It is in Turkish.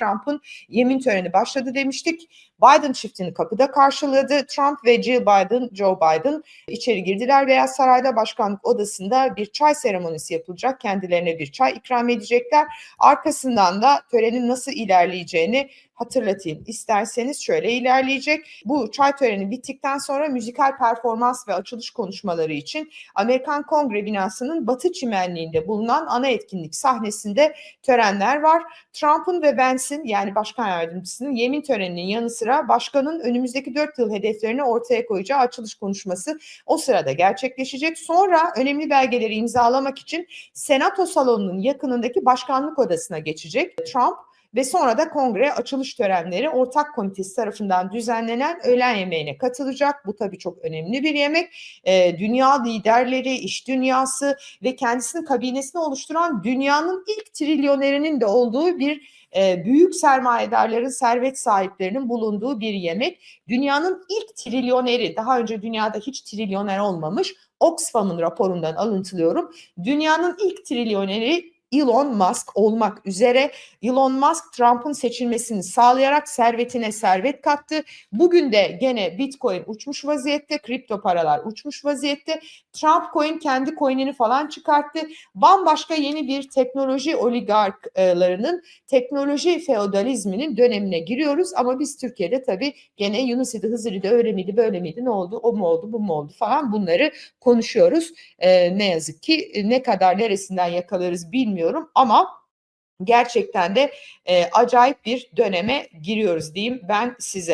Trump'ın yemin töreni başladı demiştik. Biden çiftini kapıda karşıladı. Trump ve Jill Biden, Joe Biden içeri girdiler. Beyaz Saray'da başkanlık odasında bir çay seremonisi yapılacak. Kendilerine bir çay ikram edecekler. Arkasından da törenin nasıl ilerleyeceğini hatırlatayım. İsterseniz şöyle ilerleyecek. Bu çay töreni bittikten sonra müzikal performans ve açılış konuşmaları için Amerikan Kongre binasının batı çimenliğinde bulunan ana etkinlik sahnesinde törenler var. Trump'ın ve Vance'in yani başkan yardımcısının yemin töreninin yanı sıra başkanın önümüzdeki dört yıl hedeflerini ortaya koyacağı açılış konuşması o sırada gerçekleşecek. Sonra önemli belgeleri imzalamak için Senato salonunun yakınındaki başkanlık odasına geçecek Trump ve sonra da kongre açılış törenleri ortak komitesi tarafından düzenlenen öğlen yemeğine katılacak. Bu tabii çok önemli bir yemek. Ee, dünya liderleri, iş dünyası ve kendisinin kabinesini oluşturan dünyanın ilk trilyonerinin de olduğu bir e, büyük sermayedarların, servet sahiplerinin bulunduğu bir yemek. Dünyanın ilk trilyoneri, daha önce dünyada hiç trilyoner olmamış, Oxfam'ın raporundan alıntılıyorum. Dünyanın ilk trilyoneri Elon Musk olmak üzere Elon Musk Trump'ın seçilmesini sağlayarak servetine servet kattı. Bugün de gene Bitcoin uçmuş vaziyette, kripto paralar uçmuş vaziyette. Trump Coin kendi coin'ini falan çıkarttı. Bambaşka yeni bir teknoloji oligarklarının, teknoloji feodalizminin dönemine giriyoruz. Ama biz Türkiye'de tabii gene Yunus idi, Hızır idi, öyle miydi, böyle miydi, ne oldu, o mu oldu, bu mu oldu falan bunları konuşuyoruz. Ee, ne yazık ki ne kadar neresinden yakalarız bilmiyorum ama gerçekten de e, acayip bir döneme giriyoruz diyeyim ben size.